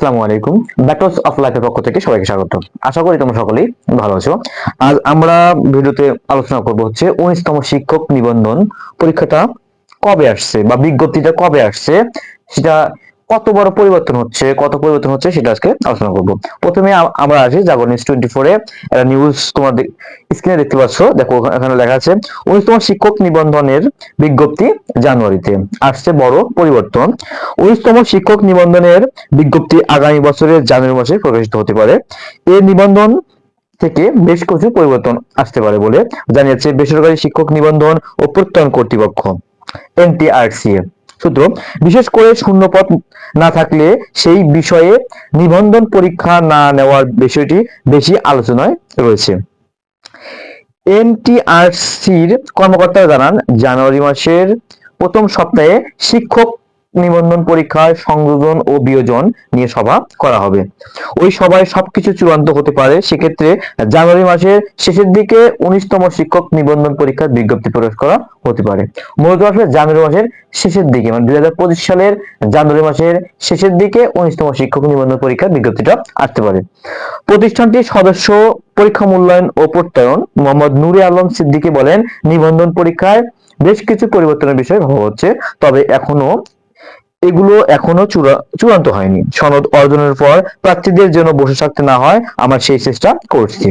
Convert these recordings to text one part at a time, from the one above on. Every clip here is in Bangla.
আসসালামু আলাইকুম। ব্যাটলস অফ লাইফের পক্ষ থেকে সবাইকে স্বাগত আশা করি তোমরা সকলেই ভালো আছো। আজ আমরা ভিডিওতে আলোচনা করব হচ্ছে উনিশতম শিক্ষক নিবন্ধন পরীক্ষাটা কবে আসছে বা বিজ্ঞপ্তিটা কবে আসছে, সেটা কত বড় পরিবর্তন হচ্ছে, কত পরিবর্তন হচ্ছে সেটা আজকে আলোচনা করব। প্রথমে আমরা আছি জাগো নিউজ টোয়েন্টি ফোরে একটা নিউজ তোমার স্ক্রিনে দেখতে পাচ্ছ। দেখো, এখানে লেখা আছে, উনিশতম শিক্ষক নিবন্ধনের বিজ্ঞপ্তি জানুয়ারিতে। আসছে বড় পরিবর্তন। উনিশতম শিক্ষক নিবন্ধনের বিজ্ঞপ্তি আগামী বছরের জানুয়ারি মাসে প্রকাশিত হতে পারে। এই নিবন্ধন থেকে বেশ কিছু পরিবর্তন আসতে পারে বলে জানিয়েছে বেসরকারি শিক্ষক নিবন্ধন ও প্রত্যয়ন কর্তৃপক্ষ, এনটিআরসিএ। সূত্র। বিশেষ করে শূন্যপদ না থাকলে সেই বিষয়ে নিবন্ধন পরীক্ষা না নেওয়ার বিষয়টি বেশি আলোচনায় রয়েছে। এনটিআরসির কর্মকর্তারা জানান, জানুয়ারি মাসের প্রথম সপ্তাহে শিক্ষক নিবন্ধন পরীক্ষায় সংযোজন ও বিয়োজন নিয়ে সভা করা হবে। ওই সভায় সবকিছু চূড়ান্ত হতে পারে। সেক্ষেত্রে জানুয়ারি মাসের শেষের দিকে উনিশতম শিক্ষক নিবন্ধন পরীক্ষার বিজ্ঞপ্তি প্রকাশ করা হতে পারে। মূলত আসলে জানুয়ারি মাসের শেষের দিকে মানে দুই হাজার পঁচিশ সালের জানুয়ারি মাসের শেষের দিকে উনিশতম শিক্ষক নিবন্ধন পরীক্ষার বিজ্ঞপ্তিটা আসতে পারে। প্রতিষ্ঠানটির সদস্য পরীক্ষা মূল্যায়ন ও প্রত্যয়ন মোহাম্মদ নুরে আলম সিদ্দিকী বলেন, নিবন্ধন পরীক্ষায় বেশ কিছু পরিবর্তনের বিষয় ভাবা হচ্ছে, তবে এখনও এগুলো এখনও চূড়া- চূড়ান্ত হয়নি। সনদ অর্জনের পর প্রার্থীদের জন্য বসে থাকতে না হয়, আমরা সেই চেষ্টা করছি।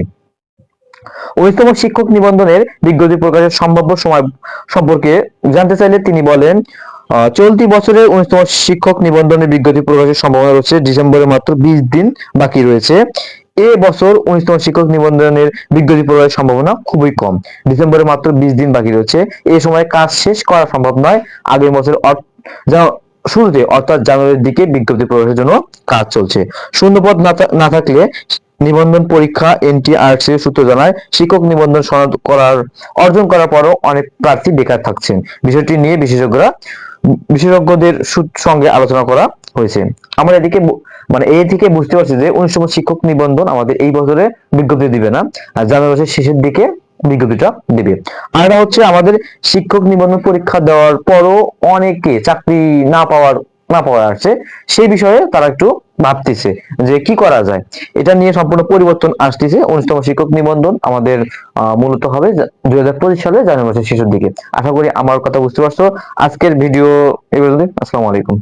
উনিশতম শিক্ষক নিবন্ধনের বিজ্ঞপ্তি প্রকাশের সম্ভাব্য সময় সম্পর্কে জানতে চাইলে তিনি বলেন চলতি বছরের উনিশতম শিক্ষক নিবন্ধনের বিজ্ঞপ্তি প্রকাশের সম্ভাবনা রয়েছে, ডিসেম্বরে মাত্র বিশ দিন বাকি রয়েছে। এ বছর উনিশতম শিক্ষক নিবন্ধনের বিজ্ঞপ্তি প্রকাশের সম্ভাবনা খুবই কম। ডিসেম্বরে মাত্র বিশ দিন বাকি রয়েছে। এই সময় কাজ শেষ করা সম্ভব নয়। আগের বছর যা শুরুতে অর্থাৎ জানুয়ারির দিকে বিজ্ঞপ্তি প্রকাশের জন্য কাজ চলছে। শূন্যপদ না থাকলে নিবন্ধন পরীক্ষা এনটিআরসি সূত্র জানায়, শিক্ষক নিবন্ধন সনদ করার, অর্জন করার পরও অনেক প্রার্থী বেকার থাকছেন। বিষয়টি নিয়ে বিশেষজ্ঞরা, বিশেষজ্ঞদের সঙ্গে আলোচনা করা হয়েছে। আমরা এদিকে মানে এই থেকে বুঝতে পারছি যে উনিশতম শিক্ষক নিবন্ধন আমাদের এই বছরে বিজ্ঞপ্তি দিবে না। আর জানুয়ারি মাসের শেষের দিকে বিজ্ঞপ্তিটা দিবে। আর এটা হচ্ছে আমাদের শিক্ষক নিবন্ধন পরীক্ষা দেওয়ার পরও অনেকে চাকরি না পাওয়ার না পাওয়ার আসছে, সেই বিষয়ে তারা একটু ভাবতেছে যে কি করা যায়। এটা নিয়ে সম্পূর্ণ পরিবর্তন আসতেছে। উনিশতম শিক্ষক নিবন্ধন আমাদের মূলত হবে দুই হাজার পঁচিশ সালে জানুয়ারি মাসের শেষের দিকে। আশা করি আমার কথা বুঝতে পারছ। আজকের ভিডিও এই পর্যন্তই। আসসালামু আলাইকুম।